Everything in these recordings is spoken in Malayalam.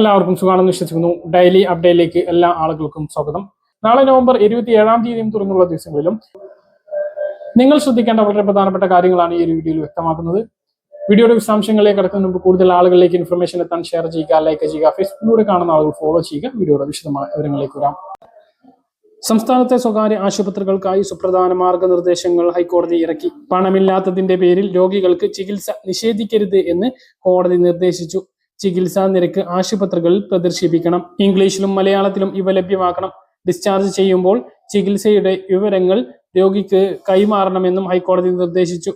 എല്ലാവർക്കും സുഖമാണെന്ന് വിശ്വസിക്കുന്നു. ഡെയിലി അപ്ഡേറ്റിലേക്ക് എല്ലാ ആളുകൾക്കും സ്വാഗതം. നാളെ നവംബർ ഇരുപത്തി ഏഴാം തീയതിയും തുറന്നുള്ള ദിവസങ്ങളിലും നിങ്ങൾ ശ്രദ്ധിക്കേണ്ട വളരെ പ്രധാനപ്പെട്ട കാര്യങ്ങളാണ് ഈ ഒരു വീഡിയോയിൽ വ്യക്തമാക്കുന്നത്. വീഡിയോയുടെ വിശദാംശങ്ങളിലേക്ക് കിടക്കുന്ന മുമ്പ് കൂടുതൽ ആളുകളിലേക്ക് ഇൻഫർമേഷൻ എത്താൻ ഷെയർ ചെയ്യുക ലൈക്ക് ചെയ്യുക ഫേസ്ബുക്കിലൂടെ കാണുന്ന ആളുകൾ ഫോളോ ചെയ്യുക. വീഡിയോയുടെ വിശദമായ വിവരങ്ങളിലേക്ക് വരാം. സംസ്ഥാനത്തെ സ്വകാര്യ ആശുപത്രികൾക്കായി സുപ്രധാന മാർഗനിർദ്ദേശങ്ങൾ ഹൈക്കോടതി ഇറക്കി. പണമില്ലാത്തതിന്റെ പേരിൽ രോഗികൾക്ക് ചികിത്സ നിഷേധിക്കരുത് എന്ന് കോടതി നിർദ്ദേശിച്ചു. ചികിത്സാ നിരക്ക് ആശുപത്രികളിൽ പ്രദർശിപ്പിക്കണം. ഇംഗ്ലീഷിലും മലയാളത്തിലും ഇവ ലഭ്യമാക്കണം. ഡിസ്ചാർജ് ചെയ്യുമ്പോൾ ചികിത്സയുടെ വിവരങ്ങൾ രോഗിക്ക് കൈമാറണമെന്നും ഹൈക്കോടതി നിർദ്ദേശിച്ചു.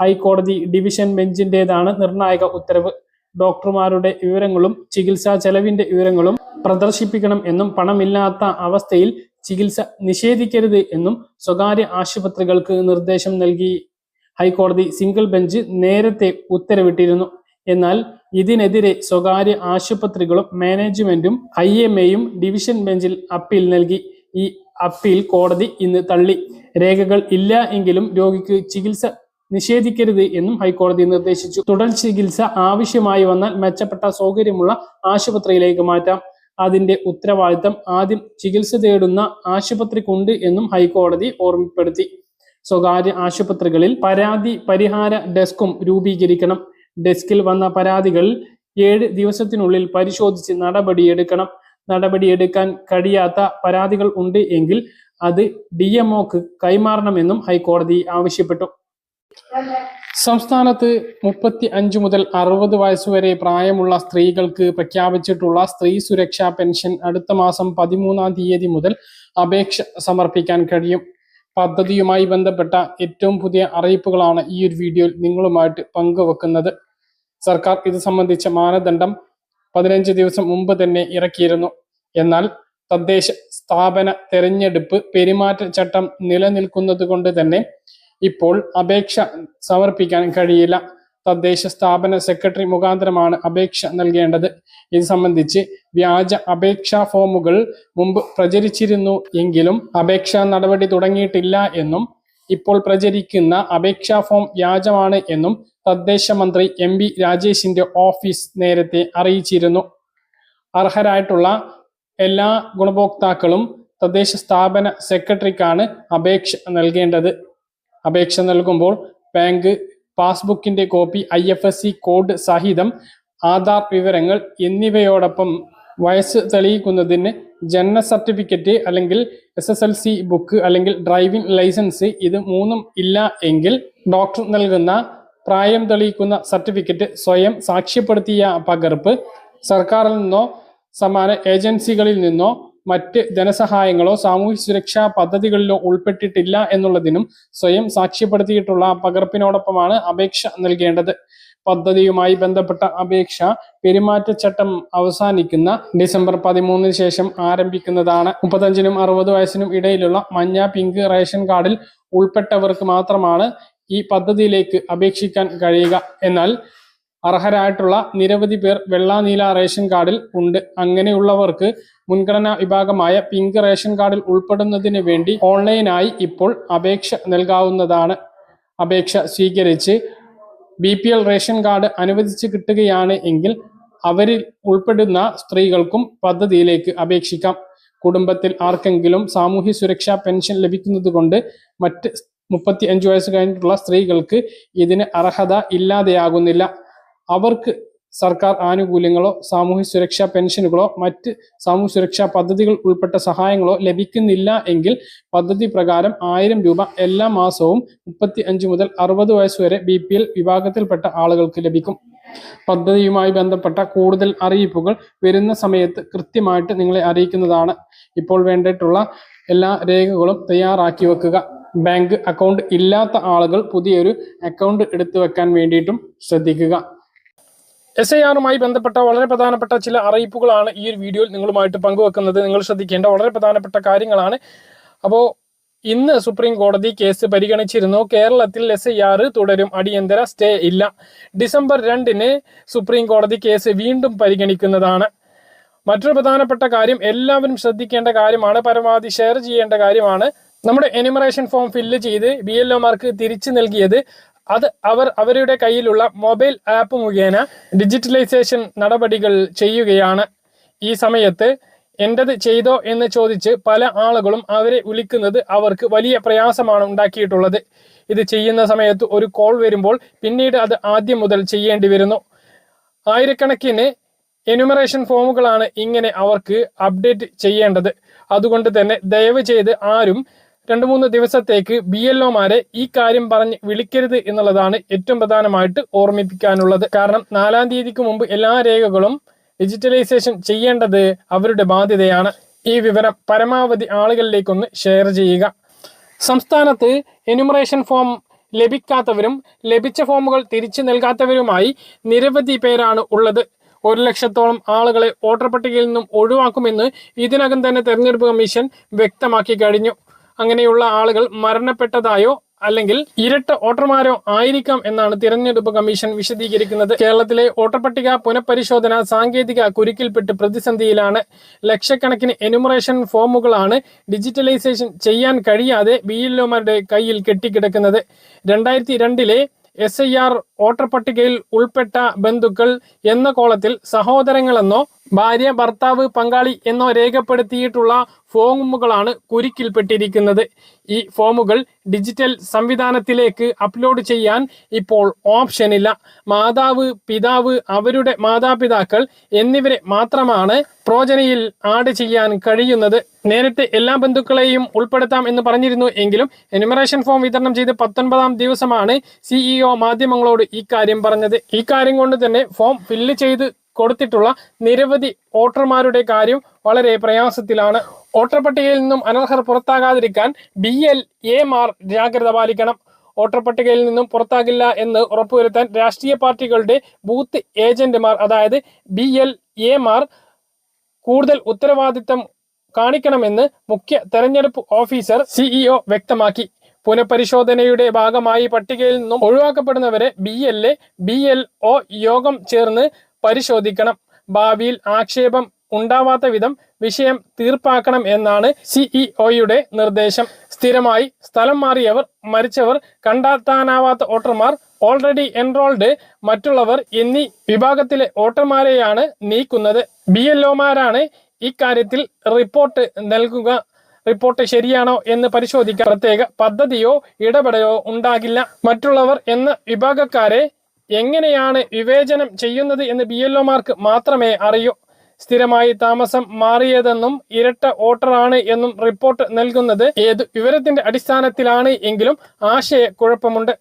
ഹൈക്കോടതി ഡിവിഷൻ ബെഞ്ചിന്റേതാണ് നിർണായക ഉത്തരവ്. ഡോക്ടർമാരുടെ വിവരങ്ങളും ചികിത്സാ ചെലവിന്റെ വിവരങ്ങളും പ്രദർശിപ്പിക്കണം എന്നും പണമില്ലാത്ത അവസ്ഥയിൽ ചികിത്സ നിഷേധിക്കരുത് എന്നും സ്വകാര്യ ആശുപത്രികൾക്ക് നിർദ്ദേശം നൽകി. ഹൈക്കോടതി സിംഗിൾ ബെഞ്ച് നേരത്തെ ഉത്തരവിട്ടിരുന്നു. എന്നാൽ ഇതിനെതിരെ സ്വകാര്യ ആശുപത്രികളും മാനേജ്മെന്റും ഐ എം എയും ഡിവിഷൻ ബെഞ്ചിൽ അപ്പീൽ നൽകി. ഈ അപ്പീൽ കോടതി ഇന്ന് തള്ളി. രേഖകൾ ഇല്ല എങ്കിലും രോഗിക്ക് ചികിത്സ നിഷേധിക്കരുത് എന്നും ഹൈക്കോടതി നിർദ്ദേശിച്ചു. തുടർ ചികിത്സ ആവശ്യമായി വന്നാൽ മെച്ചപ്പെട്ട സൗകര്യമുള്ള ആശുപത്രിയിലേക്ക് മാറ്റാം. അതിന്റെ ഉത്തരവാദിത്തം ആദ്യം ചികിത്സ തേടുന്ന ആശുപത്രിക്കുണ്ട് എന്നും ഹൈക്കോടതി ഓർമ്മപ്പെടുത്തി. സ്വകാര്യ ആശുപത്രികളിൽ പരാതി പരിഹാര ഡെസ്കും രൂപീകരിക്കണം. ഡെസ്കിൽ വന്ന പരാതികൾ ഏഴ് ദിവസത്തിനുള്ളിൽ പരിശോധിച്ച് നടപടിയെടുക്കണം. നടപടിയെടുക്കാൻ കഴിയാത്ത പരാതികൾ ഉണ്ട് എങ്കിൽ അത് ഡി എംഒക്ക് കൈമാറണമെന്നും ഹൈക്കോടതി ആവശ്യപ്പെട്ടു. സംസ്ഥാനത്ത് മുപ്പത്തി അഞ്ച് മുതൽ അറുപത് വയസ്സുവരെ പ്രായമുള്ള സ്ത്രീകൾക്ക് പ്രഖ്യാപിച്ചിട്ടുള്ള സ്ത്രീ സുരക്ഷാ പെൻഷൻ അടുത്ത മാസം പതിമൂന്നാം തീയതി മുതൽ അപേക്ഷ സമർപ്പിക്കാൻ കഴിയും. പദ്ധതിയുമായി ബന്ധപ്പെട്ട ഏറ്റവും പുതിയ അറിയിപ്പുകളാണ് ഈ ഒരു വീഡിയോയിൽ നിങ്ങളുമായിട്ട് പങ്കുവെക്കുന്നത്. സർക്കാർ ഇത് സംബന്ധിച്ച മാനദണ്ഡം പതിനഞ്ച് ദിവസം മുമ്പ് തന്നെ ഇറക്കിയിരുന്നു. എന്നാൽ തദ്ദേശ സ്ഥാപന തെരഞ്ഞെടുപ്പ് പെരുമാറ്റച്ചട്ടം നിലനിൽക്കുന്നത് കൊണ്ട് തന്നെ ഇപ്പോൾ അപേക്ഷ സമർപ്പിക്കാൻ കഴിയില്ല. തദ്ദേശ സ്ഥാപന സെക്രട്ടറി മുഖാന്തരമാണ് അപേക്ഷ നൽകേണ്ടത്. ഇത് സംബന്ധിച്ച് വ്യാജ അപേക്ഷാ ഫോമുകൾ മുമ്പ് പ്രചരിച്ചിരുന്നു എങ്കിലും അപേക്ഷാ നടപടി തുടങ്ങിയിട്ടില്ല എന്നും ഇപ്പോൾ പ്രചരിക്കുന്ന അപേക്ഷാ ഫോം വ്യാജമാണ് എന്നും തദ്ദേശ മന്ത്രി എം വി രാജേഷിന്റെ ഓഫീസ് നേരത്തെ അറിയിച്ചിരുന്നു. അർഹരായിട്ടുള്ള എല്ലാ ഗുണഭോക്താക്കളും തദ്ദേശ സ്ഥാപന സെക്രട്ടറിക്കാണ് അപേക്ഷ നൽകേണ്ടത്. അപേക്ഷ നൽകുമ്പോൾ bank പാസ്ബുക്കിന്റെ copy I F S C code സഹിതം ആധാർ വിവരങ്ങൾ എന്നിവയോടൊപ്പം വയസ്സ് തെളിയിക്കുന്നതിന് ജനന സർട്ടിഫിക്കറ്റ് അല്ലെങ്കിൽ S S L C book അല്ലെങ്കിൽ ഡ്രൈവിംഗ് ലൈസൻസ് ഇത് മൂന്നും ഇല്ല എങ്കിൽ ഡോക്ടർ നൽകുന്ന പ്രായം തെളിയിക്കുന്ന സർട്ടിഫിക്കറ്റ് സ്വയം സാക്ഷ്യപ്പെടുത്തിയ പകർപ്പ് സർക്കാരിൽ നിന്നോ സമാന ഏജൻസികളിൽ നിന്നോ മറ്റ് ധനസഹായങ്ങളോ സാമൂഹ്യ സുരക്ഷാ പദ്ധതികളിലോ ഉൾപ്പെട്ടിട്ടില്ല എന്നുള്ളതിനും സ്വയം സാക്ഷ്യപ്പെടുത്തിയിട്ടുള്ള പകർപ്പിനോടൊപ്പമാണ് അപേക്ഷ നൽകേണ്ടത്. പദ്ധതിയുമായി ബന്ധപ്പെട്ട അപേക്ഷ പെരുമാറ്റച്ചട്ടം അവസാനിക്കുന്ന ഡിസംബർ പതിമൂന്നിന് ശേഷം ആരംഭിക്കുന്നതാണ്. മുപ്പത്തഞ്ചിനും അറുപത് വയസ്സിനും ഇടയിലുള്ള മഞ്ഞ പിങ്ക് റേഷൻ കാർഡിൽ ഉൾപ്പെട്ടവർക്ക് മാത്രമാണ് ഈ പദ്ധതിയിലേക്ക് അപേക്ഷിക്കാൻ കഴിയുക. എന്നാൽ അർഹരായിട്ടുള്ള നിരവധി പേർ വെള്ള നീല റേഷൻ കാർഡിൽ ഉണ്ട്. അങ്ങനെയുള്ളവർക്ക് മുൻഗണനാ വിഭാഗമായ പിങ്ക് റേഷൻ കാർഡിൽ ഉൾപ്പെടുന്നതിന് വേണ്ടി ഓൺലൈനായി ഇപ്പോൾ അപേക്ഷ നൽകാവുന്നതാണ്. അപേക്ഷ സ്വീകരിച്ച് B P L ration card അനുവദിച്ച് കിട്ടുകയാണ് എങ്കിൽ അവരിൽ ഉൾപ്പെടുന്ന സ്ത്രീകൾക്കും പദ്ധതിയിലേക്ക് അപേക്ഷിക്കാം. കുടുംബത്തിൽ ആർക്കെങ്കിലും സാമൂഹ്യ സുരക്ഷാ പെൻഷൻ ലഭിക്കുന്നത് കൊണ്ട് മറ്റ് മുപ്പത്തി അഞ്ച് വയസ്സ് കഴിഞ്ഞിട്ടുള്ള സ്ത്രീകൾക്ക് ഇതിന് അർഹത ഇല്ലാതെയാകുന്നില്ല. അവർക്ക് സർക്കാർ ആനുകൂല്യങ്ങളോ സാമൂഹ്യ സുരക്ഷാ പെൻഷനുകളോ മറ്റ് സാമൂഹ്യ സുരക്ഷാ പദ്ധതികൾ ഉൾപ്പെട്ട സഹായങ്ങളോ ലഭിക്കുന്നില്ല എങ്കിൽ പദ്ധതി പ്രകാരം ആയിരം രൂപ എല്ലാ മാസവും മുപ്പത്തി അഞ്ച് മുതൽ അറുപത് വയസ്സ് വരെ ബി പി എൽ വിഭാഗത്തിൽപ്പെട്ട ആളുകൾക്ക് ലഭിക്കും. പദ്ധതിയുമായി ബന്ധപ്പെട്ട കൂടുതൽ അറിയിപ്പുകൾ വരുന്ന സമയത്ത് കൃത്യമായിട്ട് നിങ്ങളെ അറിയിക്കുന്നതാണ്. ഇപ്പോൾ വേണ്ടിയിട്ടുള്ള എല്ലാ രേഖകളും തയ്യാറാക്കി വെക്കുക. ബാങ്ക് അക്കൗണ്ട് ഇല്ലാത്ത ആളുകൾ പുതിയൊരു അക്കൗണ്ട് എടുത്തു വെക്കാൻ വേണ്ടിയിട്ടും ശ്രദ്ധിക്കുക. എസ് ഐ ആറുമായി ബന്ധപ്പെട്ട വളരെ പ്രധാനപ്പെട്ട ചില അറിയിപ്പുകളാണ് ഈ ഒരു വീഡിയോയിൽ നിങ്ങളുമായിട്ട് പങ്കുവെക്കുന്നത്. നിങ്ങൾ ശ്രദ്ധിക്കേണ്ട വളരെ പ്രധാനപ്പെട്ട കാര്യങ്ങളാണ്. അപ്പോൾ ഇന്ന് സുപ്രീം കോടതി കേസ് പരിഗണിച്ചിരുന്നു. കേരളത്തിൽ എസ് ഐ ആർ തുടരും. അടിയന്തര സ്റ്റേ ഇല്ല. ഡിസംബർ രണ്ടിന് സുപ്രീം കോടതി കേസ് വീണ്ടും പരിഗണിക്കുന്നതാണ്. മറ്റൊരു പ്രധാനപ്പെട്ട കാര്യം എല്ലാവരും ശ്രദ്ധിക്കേണ്ട കാര്യമാണ്. പരമാവധി ഷെയർ ചെയ്യേണ്ട കാര്യമാണ്. നമ്മുടെ എനിമറേഷൻ ഫോം ഫില്ല് ചെയ്ത് ബി എൽ ഒമാർക്ക് തിരിച്ചു നൽകിയത് അത് അവർ അവരുടെ കയ്യിലുള്ള മൊബൈൽ ആപ്പ് മുഖേന ഡിജിറ്റലൈസേഷൻ നടപടികൾ ചെയ്യുകയാണ്. ഈ സമയത്ത് എന്റെത് ചെയ്തോ എന്ന് ചോദിച്ച് പല ആളുകളും അവരെ വിളിക്കുന്നത് അവർക്ക് വലിയ പ്രയാസമാണ് ഉണ്ടാക്കിയിട്ടുള്ളത്. ഇത് ചെയ്യുന്ന സമയത്ത് ഒരു കോൾ വരുമ്പോൾ പിന്നീട് അത് ആദ്യം മുതൽ ചെയ്യേണ്ടി വരുന്നു. ആയിരക്കണക്കിന് എനുമറേഷൻ ഫോമുകളാണ് ഇങ്ങനെ അവർക്ക് അപ്ഡേറ്റ് ചെയ്യേണ്ടത്. അതുകൊണ്ട് തന്നെ ദയവ് ചെയ്ത് ആരും രണ്ട് മൂന്ന് ദിവസത്തേക്ക് ബി എൽ ഒമാരെ ഈ കാര്യം പറഞ്ഞ് വിളിക്കരുത് എന്നുള്ളതാണ് ഏറ്റവും പ്രധാനമായിട്ട് ഓർമ്മിപ്പിക്കാനുള്ളത്. കാരണം നാലാം തീയതിക്ക് മുമ്പ് എല്ലാ രേഖകളും ഡിജിറ്റലൈസേഷൻ ചെയ്യേണ്ടത് അവരുടെ ബാധ്യതയാണ്. ഈ വിവരം പരമാവധി ആളുകളിലേക്കൊന്ന് ഷെയർ ചെയ്യുക. സംസ്ഥാനത്ത് എന്യൂമറേഷൻ ഫോം ലഭിക്കാത്തവരും ലഭിച്ച ഫോമുകൾ തിരിച്ചു നൽകാത്തവരുമായി നിരവധി പേരാണ് ഉള്ളത്. ഒരു ലക്ഷത്തോളം ആളുകളെ വോട്ടർ പട്ടികയിൽ നിന്നും ഒഴിവാക്കുമെന്ന് ഇതിനകം തന്നെ തെരഞ്ഞെടുപ്പ് കമ്മീഷൻ വ്യക്തമാക്കി കഴിഞ്ഞു. അങ്ങനെയുള്ള ആളുകൾ മരണപ്പെട്ടതായോ അല്ലെങ്കിൽ ഇരട്ട വോട്ടർമാരോ ആയിരിക്കാം എന്നാണ് തിരഞ്ഞെടുപ്പ് കമ്മീഷൻ വിശദീകരിക്കുന്നത്. കേരളത്തിലെ വോട്ടർ പട്ടിക പുനഃപരിശോധന സാങ്കേതിക കുരുക്കിൽപ്പെട്ട് പ്രതിസന്ധിയിലാണ്. ലക്ഷക്കണക്കിന് എനുമറേഷൻ ഫോമുകളാണ് ഡിജിറ്റലൈസേഷൻ ചെയ്യാൻ കഴിയാതെ ബി എൽഒമാരുടെ കയ്യിൽ കെട്ടിക്കിടക്കുന്നത്. രണ്ടായിരത്തി രണ്ടിലെ എസ് ഐ ആർ വോട്ടർ പട്ടികയിൽ ഉൾപ്പെട്ട ബന്ധുക്കൾ എന്ന കോളത്തിൽ സഹോദരങ്ങളെന്നോ ഭാര്യ ഭർത്താവ് പങ്കാളി എന്നോ രേഖപ്പെടുത്തിയിട്ടുള്ള ഫോമുകളാണ് കുരുക്കിൽപ്പെട്ടിരിക്കുന്നത്. ഈ ഫോമുകൾ ഡിജിറ്റൽ സംവിധാനത്തിലേക്ക് അപ്ലോഡ് ചെയ്യാൻ ഇപ്പോൾ ഓപ്ഷനില്ല മാതാവ് പിതാവ് അവരുടെ മാതാപിതാക്കൾ എന്നിവരെ മാത്രമാണ് പ്രോജനയിൽ ആഡ് ചെയ്യാൻ കഴിയുന്നത്. നേരത്തെ എല്ലാ ബന്ധുക്കളെയും ഉൾപ്പെടുത്താം എന്ന് പറഞ്ഞിരുന്നു എങ്കിലും എനുമറേഷൻ ഫോം വിതരണം ചെയ്ത് പത്തൊൻപതാം ദിവസമാണ് സിഇഒ മാധ്യമങ്ങളോട് ഇക്കാര്യം കാര്യം പറഞ്ഞത്. ഇക്കാര്യം കാര്യം കൊണ്ട് തന്നെ ഫോം ഫില്ല് ചെയ്ത് കൊടുത്തിട്ടുള്ള നിരവധി വോട്ടർമാരുടെ കാര്യം വളരെ പ്രയാസത്തിലാണ്. വോട്ടർ പട്ടികയിൽ നിന്നും അനർഹർ പുറത്താകാതിരിക്കാൻ ബി എൽ എ മാർ ജാഗ്രത പാലിക്കണം. വോട്ടർ പട്ടികയിൽ നിന്നും പുറത്താകില്ല എന്ന് ഉറപ്പുവരുത്താൻ രാഷ്ട്രീയ പാർട്ടികളുടെ ബൂത്ത് ഏജന്റുമാർ അതായത് ബി എൽ എ മാർ കൂടുതൽ ഉത്തരവാദിത്തം കാണിക്കണമെന്ന് മുഖ്യ തെരഞ്ഞെടുപ്പ് ഓഫീസർ സിഇഒ വ്യക്തമാക്കി. പുനഃപരിശോധനയുടെ ഭാഗമായി പട്ടികയിൽ നിന്നും ഒഴിവാക്കപ്പെടുന്നവരെ B L A B L O യോഗം ചേർന്ന് പരിശോധിക്കണം. ഭാവിയിൽ ആക്ഷേപം ഉണ്ടാവാത്ത വിധം വിഷയം തീർപ്പാക്കണം എന്നാണ് സിഇഒയുടെ നിർദ്ദേശം. സ്ഥിരമായി സ്ഥലം മാറിയവർ മരിച്ചവർ കണ്ടെത്താനാവാത്ത വോട്ടർമാർ ഓൾറെഡി എൻറോൾഡ് മറ്റുള്ളവർ എന്നീ വിഭാഗത്തിലെ വോട്ടർമാരെയാണ് നീക്കുന്നത്. ബി എൽ ഒമാരാണ് ഇക്കാര്യത്തിൽ റിപ്പോർട്ട് നൽകുക. റിപ്പോർട്ട് ശരിയാണോ എന്ന് പരിശോധിക്കാൻ പ്രത്യേക പദ്ധതിയോ ഇടപെടലോ ഉണ്ടാകില്ല. മറ്റുള്ളവർ എന്ന വിഭാഗക്കാരെ എങ്ങനെയാണ് വിവേചനം ചെയ്യുന്നത് എന്ന് ബി എൽ ഒമാർക്ക് മാത്രമേ അറിയൂ. സ്ഥിരമായി താമസം മാറിയതെന്നും ഇരട്ട വോട്ടറാണ് എന്നും റിപ്പോർട്ട് നൽകുന്നത് ഏത് വിവരത്തിന്റെ അടിസ്ഥാനത്തിലാണ് എങ്കിലും ആശയക്കുഴപ്പമുണ്ട്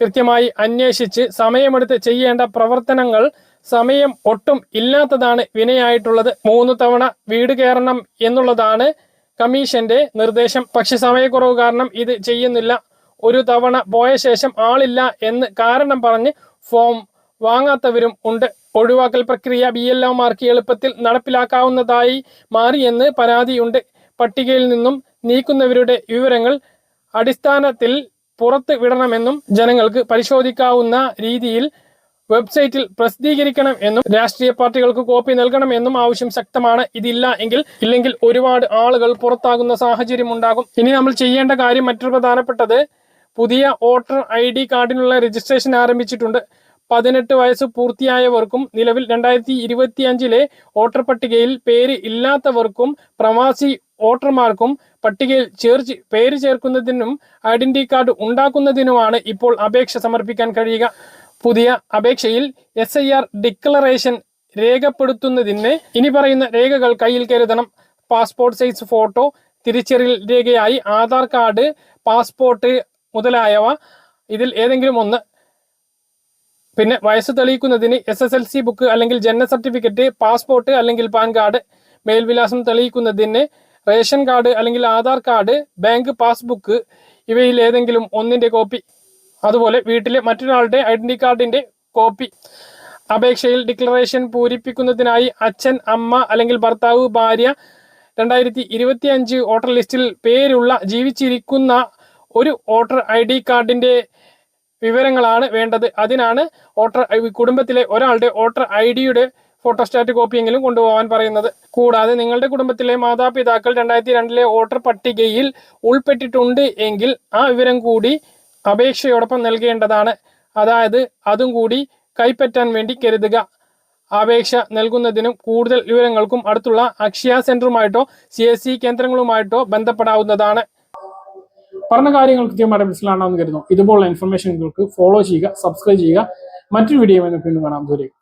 കൃത്യമായി അന്വേഷിച്ച് സമയമെടുത്ത് ചെയ്യേണ്ട പ്രവർത്തനങ്ങൾ സമയം ഒട്ടും ഇല്ലാത്തതാണ് വിനയായിട്ടുള്ളത്. മൂന്ന് തവണ വീട് കയറണം എന്നുള്ളതാണ് കമ്മീഷന്റെ നിർദ്ദേശം. പക്ഷെ സമയക്കുറവ് കാരണം ഇത് ചെയ്യുന്നില്ല. ഒരു തവണ പോയ ശേഷം ആളില്ല എന്ന് കാരണം പറഞ്ഞ് ഫോം വാങ്ങാത്തവരും ഉണ്ട്. ഒഴിവാക്കൽ പ്രക്രിയ ബി എൽ ഒമാർക്ക് എളുപ്പത്തിൽ നടപ്പിലാക്കാവുന്നതായി മാറിയെന്ന് പരാതിയുണ്ട്. പട്ടികയിൽ നിന്നും നീക്കുന്നവരുടെ വിവരങ്ങൾ അടിസ്ഥാനത്തിൽ പുറത്ത് വിടണമെന്നും ജനങ്ങൾക്ക് പരിശോധിക്കാവുന്ന രീതിയിൽ വെബ്സൈറ്റിൽ പ്രസിദ്ധീകരിക്കണം എന്നും രാഷ്ട്രീയ പാർട്ടികൾക്ക് കോപ്പി നൽകണമെന്നും ആവശ്യം ശക്തമാണ്. ഇതില്ല എങ്കിൽ ഇല്ലെങ്കിൽ ഒരുപാട് ആളുകൾ പുറത്താകുന്ന സാഹചര്യം ഉണ്ടാകും ഇനി നമ്മൾ ചെയ്യേണ്ട കാര്യം മറ്റൊരു പ്രധാനപ്പെട്ടത് പുതിയ വോട്ടർ ഐ ഡി കാർഡിനുള്ള രജിസ്ട്രേഷൻ ആരംഭിച്ചിട്ടുണ്ട്. പതിനെട്ട് വയസ്സ് പൂർത്തിയായവർക്കും നിലവിൽ രണ്ടായിരത്തി ഇരുപത്തി അഞ്ചിലെ വോട്ടർ പട്ടികയിൽ പേര് ഇല്ലാത്തവർക്കും പ്രവാസി വോട്ടർമാർക്കും പട്ടികയിൽ ചേർച്ച് പേര് ചേർക്കുന്നതിനും ഐഡന്റി കാർഡ് ഉണ്ടാക്കുന്നതിനുമാണ് ഇപ്പോൾ അപേക്ഷ സമർപ്പിക്കാൻ കഴിയുക. പുതിയ അപേക്ഷയിൽ എസ് ഐ ആർ ഡിക്ലറേഷൻ രേഖപ്പെടുത്തുന്നതിന് ഇനി പറയുന്ന രേഖകൾ കയ്യിൽ കരുതണം. പാസ്പോർട്ട് സൈസ് ഫോട്ടോ തിരിച്ചറിയൽ രേഖയായി ആധാർ കാർഡ് പാസ്പോർട്ട് മുതലായവ. ഇതിൽ ഏതെങ്കിലും ഒന്ന്. പിന്നെ വയസ്സ് തെളിയിക്കുന്നതിന് S S L C book അല്ലെങ്കിൽ ജനന സർട്ടിഫിക്കറ്റ് പാസ്പോർട്ട് അല്ലെങ്കിൽ പാൻ കാർഡ് മേൽവിലാസം തെളിയിക്കുന്നതിന് റേഷൻ കാർഡ് അല്ലെങ്കിൽ ആധാർ കാർഡ് ബാങ്ക് പാസ്ബുക്ക് ഇവയിൽ ഏതെങ്കിലും ഒന്നിന്റെ കോപ്പി. അതുപോലെ വീട്ടിലെ മറ്റൊരാളുടെ ഐഡന്റി കാർഡിന്റെ കോപ്പി. അപേക്ഷയിൽ ഡിക്ലറേഷൻ പൂരിപ്പിക്കുന്നതിനായി അച്ഛൻ അമ്മ അല്ലെങ്കിൽ ഭർത്താവ് ഭാര്യ. രണ്ടായിരത്തി ഇരുപത്തി അഞ്ച് വോട്ടർ ലിസ്റ്റിൽ പേരുള്ള ജീവിച്ചിരിക്കുന്ന ഒരു വോട്ടർ ഐ ഡി കാർഡിന്റെ വിവരങ്ങളാണ് വേണ്ടത്. അതിനാണ് വോട്ടർ കുടുംബത്തിലെ ഒരാളുടെ വോട്ടർ ഐ ഡിയുടെ ഫോട്ടോസ്റ്റാറ്റ് കോപ്പിയെങ്കിലും കൊണ്ടുപോകാൻ പറയുന്നത്. കൂടാതെ നിങ്ങളുടെ കുടുംബത്തിലെ മാതാപിതാക്കൾ രണ്ടായിരത്തി രണ്ടിലെ വോട്ടർ പട്ടികയിൽ ഉൾപ്പെട്ടിട്ടുണ്ട് എങ്കിൽ ആ വിവരം കൂടി അപേക്ഷയോടൊപ്പം നൽകേണ്ടതാണ്. അതായത് അതും കൂടി കൈപ്പറ്റാൻ വേണ്ടി കരുതുക. അപേക്ഷ നൽകുന്നതിനും കൂടുതൽ വിവരങ്ങൾക്കും അടുത്തുള്ള അക്ഷയ സെന്ററുമായിട്ടോ സി കേന്ദ്രങ്ങളുമായിട്ടോ ബന്ധപ്പെടാവുന്നതാണ്. പറഞ്ഞ കാര്യങ്ങൾ കൃത്യമായിട്ട് മനസ്സിലാണെന്ന് കരുതുന്നു. ഇതുപോലുള്ള ഇൻഫർമേഷൻ നിങ്ങൾക്ക് ഫോളോ ചെയ്യുക സബ്സ്ക്രൈബ് ചെയ്യുക. മറ്റൊരു വീഡിയോ നമുക്ക് വീണ്ടും കാണാം. ദൂരേക്ക്